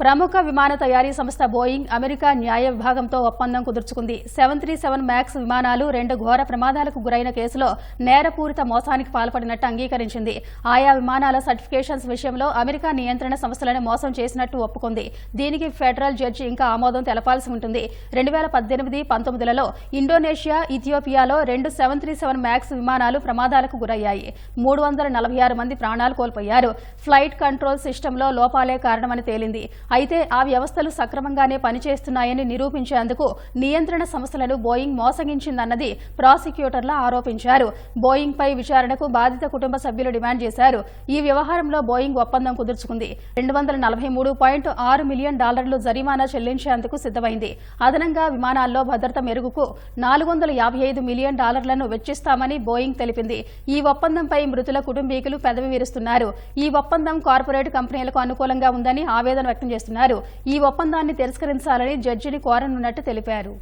ప్రముఖ విమాన తయారీ సంస్థ బోయింగ్ అమెరికా న్యాయ విభాగంతో ఒప్పందం కుదుర్చుకుంది. సెవెన్ త్రీ సెవెన్ మ్యాక్స్ విమానాలు రెండు ఘోర ప్రమాదాలకు గురైన కేసులో నేరపూరిత మోసానికి పాల్పడినట్టు అంగీకరించింది. ఆయా విమానాల సర్టిఫికేషన్స్ విషయంలో అమెరికా నియంత్రణ సంస్థలను మోసం చేసినట్టు ఒప్పుకుంది. దీనికి ఫెడరల్ జడ్జి ఇంకా ఆమోదం తెలపాల్సి ఉంటుంది. రెండు వేల పద్దెనిమిది పంతొమ్మిదిలలో ఇండోనేషియా ఇథియోపియాలో రెండు సెవెన్ త్రీ సెవెన్ మ్యాక్స్ విమానాలు ప్రమాదాలకు గురయ్యాయి. మూడు వందల నలభై ఆరు మంది ప్రాణాలు కోల్పోయారు. ఫ్లైట్ కంట్రోల్ సిస్టంలో లోపాలే కారణమని తేలింది. అయితే ఆ వ్యవస్థలు సక్రమంగానే పనిచేస్తున్నాయని నిరూపించేందుకు నియంత్రణ సంస్థలను బోయింగ్ మోసగించిందన్నది ప్రాసిక్యూటర్ల ఆరోపించారు. బోయింగ్ పై విచారణకు బాధిత కుటుంబ సభ్యులు డిమాండ్ చేశారు. ఈ వ్యవహారంలో బోయింగ్ ఒప్పందం కుదుర్చుకుంది. రెండు వందల నలభై మూడు పాయింట్ ఆరు మిలియన్ డాలర్లు జరిమానా చెల్లించేందుకు సిద్దమైంది అదనంగా విమానాల్లో భద్రత మెరుగుకు నాలుగు వందల యాభై ఐదు మిలియన్ డాలర్లను వెచ్చిస్తామని బోయింగ్ తెలిపింది. ఈ ఒప్పందంపై మృతుల కుటుంబీకులు పెదవి విరుస్తున్నారు. ఈ ఒప్పందం కార్పొరేట్ కంపెనీలకు అనుకూలంగా ఉందని ఆవేదన వ్యక్తం చేశారు. చేస్తున్నారు. ఈ ఒప్పందాన్ని తిరస్కరించాలని జడ్జిని కోరనున్నట్టు తెలిపారు.